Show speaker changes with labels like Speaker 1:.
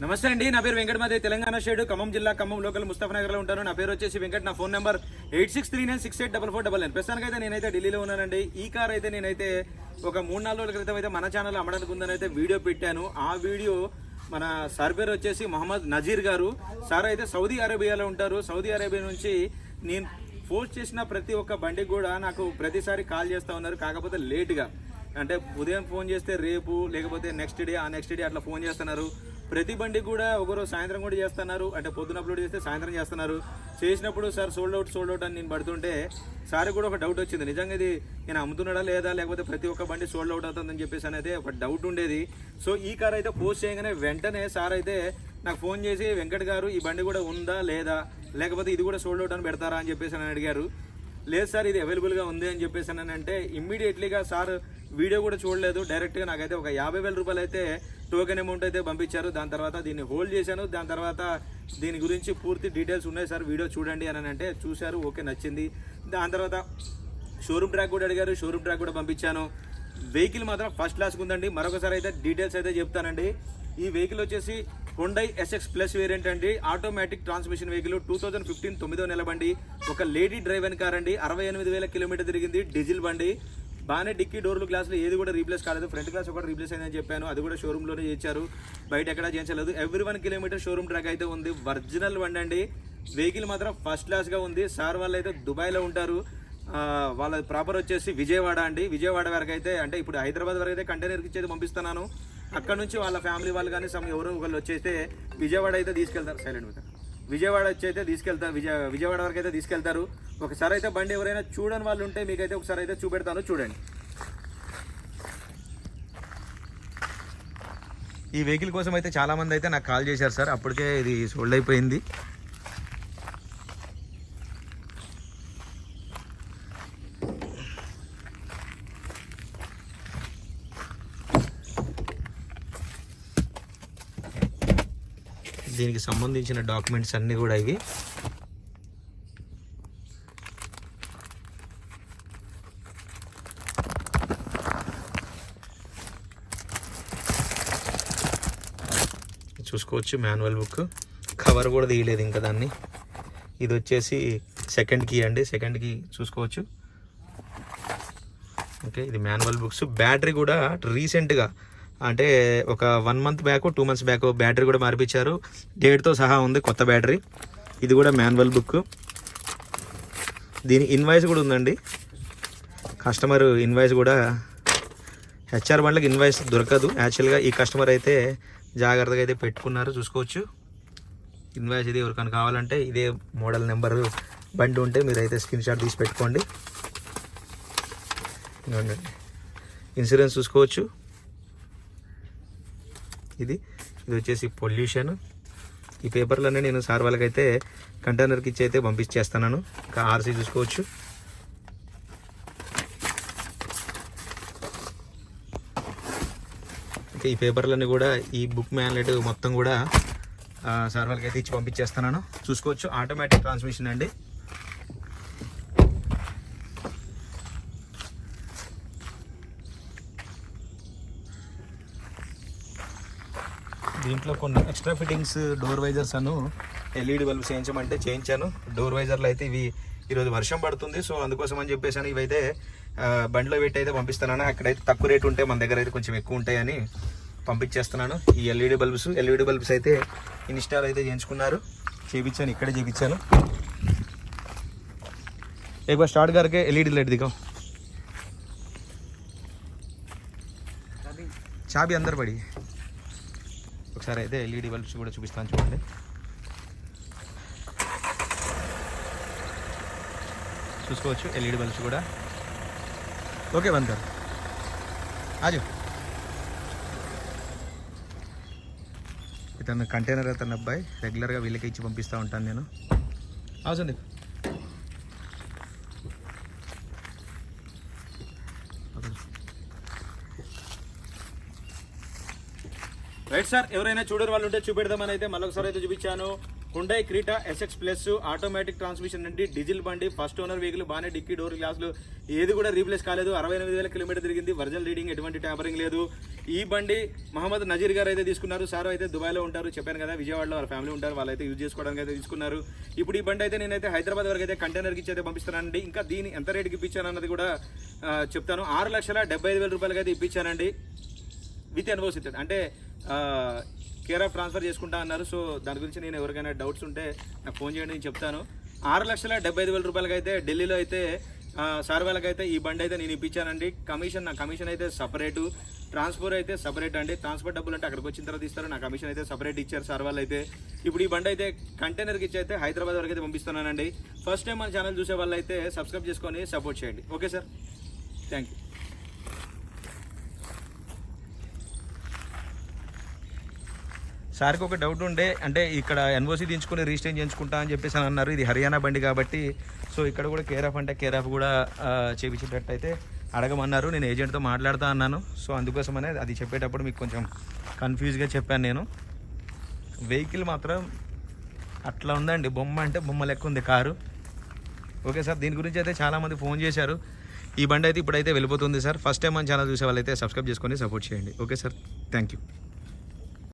Speaker 1: నమస్తే అండి. నా పేరు వెంకటమాదే తెలంగాణ షేడ్ ఖమ్మం జిల్లా ఖమ్మం లోకల్ ముస్తఫనగర్లో ఉంటాను. నా పేరు వచ్చేసి వెంకట్. నా phone number eight six three nine six eight double four double nine. ప్రస్తుతానికైతే నేనైతే ఢిల్లీలో ఉన్నానండి. ఈ కార్ అయితే నేనైతే ఒక మూడు నాలుగు రోజుల క్రితం అయితే మన ఛానల్ అమ్మడానికి ఉందని అయితే వీడియో పెట్టాను. ఆ వీడియో మన సార్ పేరు వచ్చేసి మహమ్మద్ నజీర్ గారు. సార్ అయితే సౌదీ అరేబియాలో ఉంటారు. సౌదీ అరేబియా నుంచి నేను పోస్ట్ చేసిన ప్రతి ఒక్క బండికి కూడా నాకు ప్రతిసారి కాల్ చేస్తూ ఉన్నారు. కాకపోతే లేట్గా. అంటే ఉదయం ఫోన్ చేస్తే రేపు లేకపోతే నెక్స్ట్ డే ఆ నెక్స్ట్ డే అట్లా ఫోన్ చేస్తున్నారు. ప్రతి బండి కూడా ఒకరు సాయంత్రం కూడా చేస్తున్నారు. అంటే పొద్దున అప్లోడ్ చేస్తే సాయంత్రం చేస్తున్నారు. చేసినప్పుడు sir sold out sold out అని నేను పడుతుంటే సార్ కూడా ఒక డౌట్ వచ్చింది. నిజంగా ఇది నేను అమ్ముతున్నాడా లేదా? లేకపోతే ప్రతి ఒక్క బండి సోల్డ్ అవుట్ అవుతుందని చెప్పేసి అనేది ఒక డౌట్ ఉండేది. సో ఈ కార్ అయితే పోస్ట్ చేయగానే వెంటనే సార్ అయితే నాకు ఫోన్ చేసి వెంకట్ గారు ఈ బండి కూడా ఉందా లేదా? లేకపోతే ఇది కూడా సోల్డ్ అవుట్ అని పెడతారా? అని చెప్పేసి అని అడిగారు. లేదు సార్ ఇది అవైలబుల్గా ఉంది అని చెప్పేసి అని అంటే ఇమ్మీడియట్లీగా సార్ వీడియో కూడా చూడలేదు. డైరెక్ట్గా నాకైతే ఒక యాభై వేల రూపాయలు అయితే టోకెన్ అమౌంట్ అయితే పంపించారు. దాని తర్వాత దీన్ని హోల్డ్ చేశాను. దాని తర్వాత దీని గురించి పూర్తి డీటెయిల్స్ ఉన్నాయి సార్. వీడియో చూడండి అని అంటే చూశారు. ఓకే నచ్చింది. దాని తర్వాత షోరూమ్ ట్రాక్ కూడా అడిగారు. షోరూమ్ ట్రాక్ కూడా పంపించాను. వెహికల్ మాత్రం ఫస్ట్ క్లాస్కి ఉందండి. మరొకసారి అయితే డీటెయిల్స్ అయితే చెప్తానండి. ఈ వెహికల్ వచ్చేసి హుండై ఎస్ఎక్స్ ప్లస్ వేరియంట్ అండి. Automatic transmission vehicle two thousand fifteen తొమ్మిదో నెల బండి. ఒక లేడీ డ్రైవర్ కార్ అండి. అరవై ఎనిమిది వేల కిలోమీటర్ తిరిగింది. డీజిల్ బండి. బాగానే డిక్కీ డోర్లు గ్లాసులు ఏది కూడా రీప్లేస్ కాలేదు. ఫ్రంట్ గ్లాస్ ఒకటి రీప్లేస్ అయిందని చెప్పాను. అది కూడా షోరూంలోనే చేశారు బయట ఎక్కడా చేయించలేదు. Every one kilometre showroom track అయితే ఉంది. ఒరిజినల్ బండి అండి. వెహికల్ మాత్రం ఫస్ట్ క్లాస్గా ఉంది. సార్ వాళ్ళు అయితే దుబాయ్లో ఉంటారు. వాళ్ళ ప్రాపర్ వచ్చేసి విజయవాడ అండి. విజయవాడ వరకు అయితే అంటే ఇప్పుడు హైదరాబాద్ వరకు అయితే కంటైనర్కి ఇచ్చేది పంపిస్తున్నాను. అక్కడ నుంచి వాళ్ళ ఫ్యామిలీ వాళ్ళు కానీ సమ్ ఎవరో ఒకళ్ళు వచ్చేస్తే విజయవాడ అయితే తీసుకెళ్తారు. సైలెంట్ మీద విజయవాడ వచ్చి అయితే తీసుకెళ్తారు విజయ విజయవాడ వరకు అయితే తీసుకెళ్తారు. ఒకసారి అయితే బండి ఎవరైనా చూడని వాళ్ళు ఉంటే మీకైతే ఒకసారి అయితే చూపెడతాను. చూడండి. ఈ వెహికల్ కోసం అయితే చాలా మంది అయితే నాకు కాల్ చేశారు సార్. అప్పటికే ఇది సోల్డ్ అయిపోయింది. దీనికి సంబంధించిన డాక్యుమెంట్స్ అన్నీ కూడా ఇవి. చూసుకోవచ్చు మాన్యువల్ బుక్ కవర్ కూడా తీయలేదు ఇంకా దాన్ని. ఇది వచ్చేసి సెకండ్ కీ అండి. సెకండ్ కీ చూసుకోవచ్చు. ఓకే ఇది మాన్యువల్ బుక్స్ బ్యాటరీ కూడా రీసెంట్గా అంటే ఒక one month back two months back battery కూడా మార్పించారు డేట్తో సహా ఉంది కొత్త బ్యాటరీ. ఇది కూడా మాన్యువల్ బుక్. దీని ఇన్వాయిస్ కూడా ఉందండి. కస్టమర్ ఇన్వాయిస్ కూడా హెచ్ఆర్ బండ్లకు ఇన్వాయిస్ దొరకదు. యాక్చువల్గా ఈ కస్టమర్ అయితే జాగ్రత్తగా అయితే పెట్టుకున్నారు. చూసుకోవచ్చు. ఇన్వాయిస్ ఇది ఎవరికైనా కావాలంటే ఇదే మోడల్ నెంబర్ బండి ఉంటే మీరు అయితే స్క్రీన్ షాట్ తీసి పెట్టుకోండి. ఇన్సూరెన్స్ చూసుకోవచ్చు. ఇది. ఇది వచ్చేసి పొల్యూషన్. ఈ పేపర్లన్నీ నేను సార్ వాళ్ళకైతే కంటైనర్కి ఇచ్చి అయితే పంపించేస్తున్నాను. ఇంకా ఆర్సీ చూసుకోవచ్చు. ఇంకా ఈ పేపర్లన్నీ కూడా ఈ బుక్ మ్యాన్లెట్ మొత్తం కూడా సార్ వాళ్ళకి అయితే ఇచ్చి పంపించేస్తున్నాను. చూసుకోవచ్చు. ఆటోమేటిక్ ట్రాన్స్మిషన్ అండి. దీంట్లో కొన్ని ఎక్స్ట్రా ఫిట్టింగ్స్ డోర్ వైజర్స్ అను ఎల్ఈడి బల్బ్స్ చేయించమంటే చేయించాను డోర్ వైజర్లు అయితే ఇవి ఈరోజు వర్షం పడుతుంది సో అందుకోసం అని చెప్పేసి ఇవైతే ఆ, బండిలో పెట్టి అయితే పంపిస్తున్నాను అక్కడైతే తక్కువ రేట్ ఉంటే మన దగ్గర అయితే కొంచెం ఎక్కువ ఉంటాయని పంపించేస్తున్నాను ఈ ఎల్ఈడి బల్బ్స్ ఎల్ఈడి బల్బ్స్ అయితే ఇన్స్టాల్ అయితే చేయించుకున్నారు చేయించాను ఇక్కడే చేయించాను एक बार स्टार्ट करके एलईडी लाइट दिखाओ చాబీ అందరు పడి ఒకసారి అయితే ఎల్ఈడి బల్బ్స్ కూడా చూపిస్తాను చూడండి. చూసుకోవచ్చు ఎల్ఈడి బల్బ్స్ కూడా. ఓకే బంద్ కర్ ఆజు. ఇతను కంటైనర్ అతను అబ్బాయి రెగ్యులర్గా వీళ్ళకి ఇచ్చి పంపిస్తూ ఉంటాను నేను. అవసరం రైట్ సార్ ఎవరైనా చూడని వాళ్ళు ఉంటే చూపెడదామని అయితే మళ్ళొకసారి అయితే చూపించాను. Hyundai Creta SX plus automatic transmission అండి డీజిల్ బండి ఫస్ట్ ఓనర్ వెహికల్ బాగానే డిక్కీ డోర్ గ్లాసులు ఏది కూడా రీప్లేస్ కాలేదు. అరవై ఎనిమిది వేల కిలోమీటర్ తిరిగింది. వర్జల్ రీడింగ్ ఎటువంటి ట్యాపరింగ్ లేదు. ఈ బండి మహమ్మద్ నజీర్ గారు అయితే తీసుకున్నారు. సార్ అయితే దుబాయ్లో ఉంటారు. చెప్పాను కదా విజయవాడలో వాళ్ళ ఫ్యామిలీ ఉంటారు. వాళ్ళైతే యూజ్ చేసుకోవడానికి అయితే తీసుకున్నారు. ఇప్పుడు ఈ బండి అయితే నేనైతే హైదరాబాద్ వరకు అయితే కంటైనర్కి ఇచ్చి అయితే పంపిస్తానండి. ఇంకా దీని ఎంత రేటుకి ఇప్పించాను అన్నది కూడా చెప్తాను. ఆరు లక్షల డెబ్బై ఐదు వేల రూపాయలకి అయితే ఇప్పించానండి. విత్ ఎన్వోస్ ఇస్తుంది అంటే కేర్ ఆఫ్ ట్రాన్స్ఫర్ చేసుకుంటా అన్నారు. సో దాని గురించి నేను ఎవరికైనా డౌట్స్ ఉంటే నాకు ఫోన్ చేయండి నేను చెప్తాను. ఆరు లక్షల డెబ్బై ఐదు వేల రూపాయలకి అయితే ఢిల్లీలో అయితే సార్ సార్ వాళ్ళకైతే ఈ బండి అయితే నేను ఇప్పించానండి. కమిషన్ నా కమిషన్ అయితే సపరేటు. ట్రాన్స్ఫర్ అయితే సపరేట్ అండి. ట్రాన్స్ఫర్ డబ్బులు అంటే అక్కడికి వచ్చిన తర్వాత ఇస్తారు. నా కమిషన్ అయితే సపరేట్ ఇచ్చారు సార్ వాళ్ళు అయితే ఇప్పుడు ఈ బండి అయితే కంటైనర్కి ఇచ్చి అయితే హైదరాబాద్ వరకు అయితే పంపిస్తున్నానండి. ఫస్ట్ టైం మన ఛానల్ చూసే వాళ్ళు అయితే సబ్స్క్రైబ్ చేసుకొని సపోర్ట్ చేయండి. Okay sir. థ్యాంక్ యూ సార్కి ఒక డౌట్ ఉండే అంటే ఇక్కడ ఎన్ఓసి దించుకొని రిజిస్టర్ చేయించుకుంటా అని చెప్పేసి అని అన్నారు. ఇది హర్యానా బండి కాబట్టి సో ఇక్కడ కూడా కేర్ ఆఫ్ అంటే కేర్ ఆఫ్ కూడా చేపించేటట్టయితే చేపించేటట్టు అయితే అడగమన్నారు. నేను ఏజెంట్తో మాట్లాడుతా అన్నాను. సో అందుకోసమనే అది చెప్పేటప్పుడు మీకు కొంచెం కన్ఫ్యూజ్గా చెప్పాను నేను. వెహికల్ మాత్రం అట్లా ఉందండి. బొమ్మ అంటే బొమ్మ లెక్క ఉంది కారు. ఓకే సార్ దీని గురించి అయితే చాలామంది ఫోన్ చేశారు. ఈ బండి అయితే ఇప్పుడైతే వెళ్ళిపోతుంది సార్. ఫస్ట్ టైం మన ఛానల్ చూసే వాళ్ళైతే సబ్స్క్రైబ్ చేసుకొని సపోర్ట్ చేయండి. Okay sir thank you.